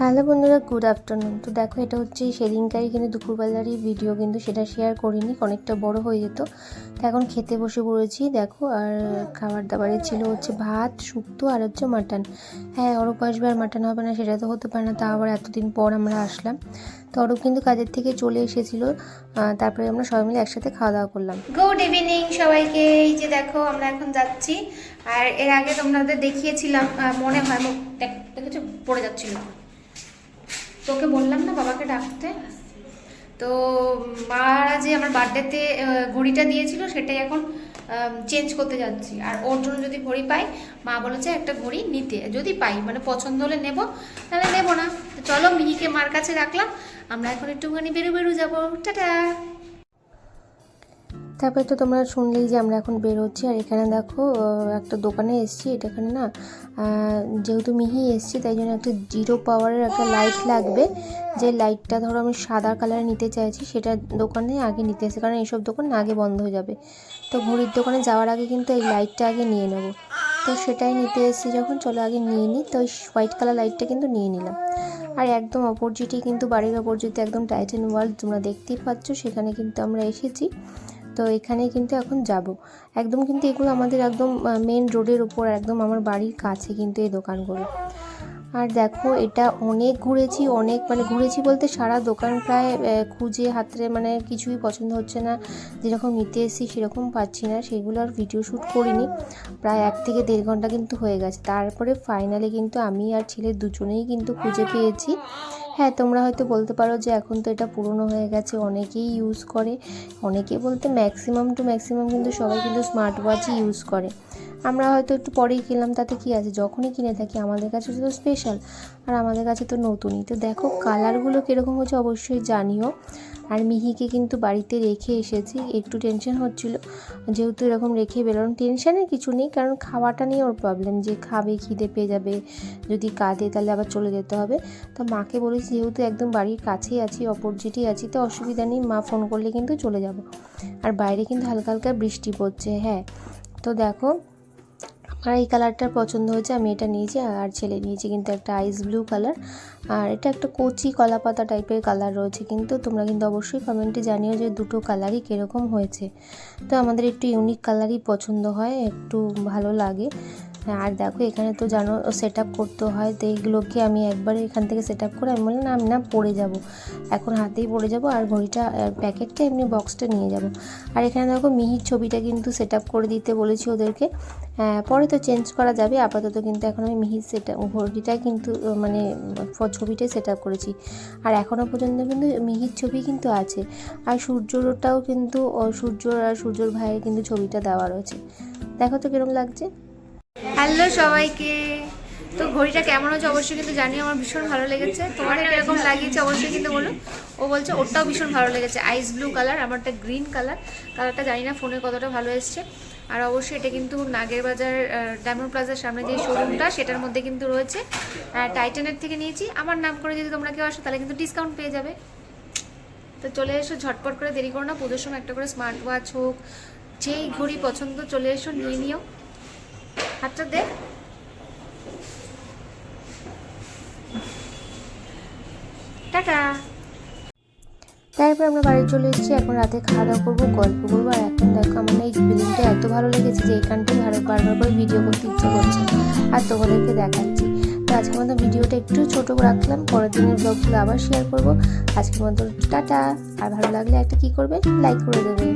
Hello বন্ধুরা good afternoon তো দেখো, এটা হচ্ছে সেদিনকারই কিন্তু দুপুরবেলারই ভিডিও কিন্তু সেটা শেয়ার করিনি, অনেকটা বড় হয়ে যেত। তো এখন খেতে বসে পড়েছি, দেখো, আর খাবার দাবারে ছিল হচ্ছে ভাত, শুক্তো, আর হচ্ছে মাটন। হ্যাঁ অরূপ আসবে আর মাটন হবে না, সেটা তো হতে পারে না, তা আবার এতদিন পর আমরা আসলাম। তো অরূপ কিন্তু কাজের থেকে চলে এসেছিল তারপরে আমরা সবাই মিলে একসাথে খাওয়া দাওয়া করলাম। গুড ইভিনিং সবাইকে, এই যে দেখো, আমরা এখন যাচ্ছি, আর এর আগে তোমাদের দেখিয়েছিলাম মনে হয় দেখেছ? পড়ে যাচ্ছিল। তোকে বললাম না বাবাকে ডাকতে? তো মারা যে আমার বার্থডেতে ঘড়িটা দিয়েছিল সেটাই এখন চেঞ্জ করতে যাচ্ছি। আর ওর জন্য যদি ঘড়ি পাই, মা বলেছে একটা ঘড়ি নিতে। যদি পাই মানে পছন্দ হলে নেব, তাহলে নেব না। চলো মিহিকে মার কাছে রাখলাম। আমরা এখন একটুখানি বেরু বেরু যাব। টাটা! তারপরে তো তোমরা শুনলেই যে আমরা এখন বের হচ্ছি আর এখানে দেখো একটা দোকানে এসেছি, এটা এখানে না যেহেতু মিহি এসেছি, তাই জন্য একটা জিরো পাওয়ারের একটা লাইট লাগবে। যে লাইটটা ধরো আমি সাদা কালার নিতে চাইছি, সেটা দোকানে আগে নিতে এসেছি, কারণ এইসব দোকান আগে বন্ধ হয়ে যাবে। তো ঘড়ির দোকানে যাওয়ার আগে কিন্তু এই লাইটটা আগে নিয়ে নেব। তো সেটাই নিতে এসেছি যখন, চলো আগে নিয়ে নিই, তো ওই হোয়াইট কালার লাইটটা কিন্তু নিয়ে নিলাম। আর একদম অপোজিটে কিন্তু বাড়ির অপোজিটে একদম টাইটেন ওয়ার্ল্ড তোমরা দেখতেই পাচ্ছ, সেখানে কিন্তু আমরা এসেছি। তো এখানে কিন্তু এখন যাব। একদম কিন্তু এগুলো আমাদের একদম মেন রোডের উপর একদম আমার বাড়ির কাছে কিন্তু এই দোকানগুলো। আর দেখো, এটা অনেক ঘুরেছি, অনেক মানে ঘুরেছি বলতে সারা দোকান প্রায় খুঁজে হাতরে মানে কিছুই পছন্দ হচ্ছে না। যেরকম নিতে এসেছি সেরকম পাচ্ছি না, সেগুলো আর ভিডিও শ্যুট করিনি। প্রায় এক থেকে দেড় ঘণ্টা কিন্তু হয়ে গেছে। তারপরে ফাইনালি কিন্তু আমি আর ছেলে দুজনেই কিন্তু খুঁজে পেয়েছি। হ্যাঁ তোমরা হয়তো বলতে পারো যে এখন তো এটা পুরনো হয়ে গেছে, অনেকেই ইউজ করে। অনেকে বলতে ম্যাক্সিমাম টু ম্যাক্সিমাম কিন্তু সবাই কিন্তু স্মার্ট ওয়াচই ইউজ করে। আমরা হয়তো একটু পরেই কিনলাম, তাতে কি আছে? যখনই কিনে থাকি, আমাদের কাছে তো স্পেশাল আর আমাদের কাছে তো নতুনই। তো দেখো কালারগুলো কীরকম হচ্ছে অবশ্যই জানিও। আর মিহিকে কিন্তু বাড়িতে রেখে এসেছি, একটু টেনশন হচ্ছিল। যেহেতু এরকম রেখে বেরোলাম টেনশনের কিছু নেই, কারণ খাওয়াটা নিয়ে ওর প্রবলেম যে খাবে, খিদে পেয়ে যাবে, যদি কাঁদে তাহলে আবার চলে যেতে হবে। তো মাকে বলেছি, যেহেতু একদম বাড়ির কাছেই আছি অপোজিটেই আছি, তো অসুবিধা নেই, মা ফোন করলে কিন্তু চলে যাব। আর বাইরে কিন্তু হালকা হালকা বৃষ্টি পড়ছে হ্যাঁ। তো দেখো আমার এই কালারটার পছন্দ হয়েছে, আমি এটা নিয়েছি, আর ছেলে নিয়েছি কিন্তু একটা আইস ব্লু কালার আর এটা একটা কচি কলা পাতা টাইপের কালার রয়েছে কিন্তু, তোমরা কিন্তু অবশ্যই কমেন্টে জানিও যে দুটো কালারই কীরকম হয়েছে। তো আমাদের একটু ইউনিক কালারই পছন্দ হয়, একটু ভালো লাগে। আর দেখো এখানে তো জানো সেট আপ করতে হয় তো এইগুলোকে আমি একবারে এখান থেকে সেট আপ করে আমি বললাম না আমি না পড়ে যাব। এখন হাতেই পড়ে যাব আর ঘড়িটা প্যাকেটটা এমনি বক্সটা নিয়ে যাব। আর এখানে দেখো মিহির ছবিটা কিন্তু সেট আপ করে দিতে বলেছি ওদেরকে। হ্যাঁ, পরে তো চেঞ্জ করা যাবে আপাতত কিন্তু এখন আমি মিহির সেট ঘড়িটা কিন্তু মানে ছবিটাই সেট আপ করেছি। আর এখনও পর্যন্ত কিন্তু মিহির ছবি কিন্তু আছে। আর সূর্যটাও কিন্তু সূর্য আর সূর্যর ভাইয়ের কিন্তু ছবিটা দেওয়া রয়েছে। দেখো তো কীরকম লাগছে। হ্যালো সবাইকে। তো ঘড়িটা কেমন হচ্ছে অবশ্যই কিন্তু জানি আমার ভীষণ ভালো লেগেছে। তোমার এরকম লাগিয়েছে অবশ্যই কিন্তু বলো। ও বলছে, ওরটাও ভীষণ ভালো লেগেছে। আইস ব্লু কালার আমারটা গ্রিন কালার কালারটা জানি না ফোনে কতটা ভালো এসছে। আর অবশ্যই এটা কিন্তু নাগের বাজার ডায়মন্ড প্লাজার সামনে যে শোরুমটা সেটার মধ্যে কিন্তু রয়েছে। টাইটানের থেকে নিয়েছি। আমার নাম করে যদি তোমরা কেউ আসো, তাহলে কিন্তু ডিসকাউন্ট পেয়ে যাবে। তো চলে এসো, ঝটপট করে দেরি করো না। পুজোর সময় একটা করে স্মার্ট ওয়াচ হোক, যেই ঘড়ি পছন্দ, চলে এসো, নিয়ে নিও। হাতটা দে। টাটা। তারপর আমরা বাড়ি চলে এসেছি, এখন রাতে খাওয়া দাওয়া করব, গল্প করব, আর এখন দেখো আমার এই ফিল্মটা এত ভালো লেগেছে যে এখানটাই ভালো বারবার করে ভিডিও করতে ইচ্ছে করছে আর তোমাদেরকে দেখাচ্ছি। তো আজকের মতো ভিডিওটা একটু ছোটো রাখলাম, পরের দিনের ব্লগগুলো আবার শেয়ার করব। আজকের মতো টাটা, আর ভালো লাগলে একটা কি করবে? লাইক করে দেবে।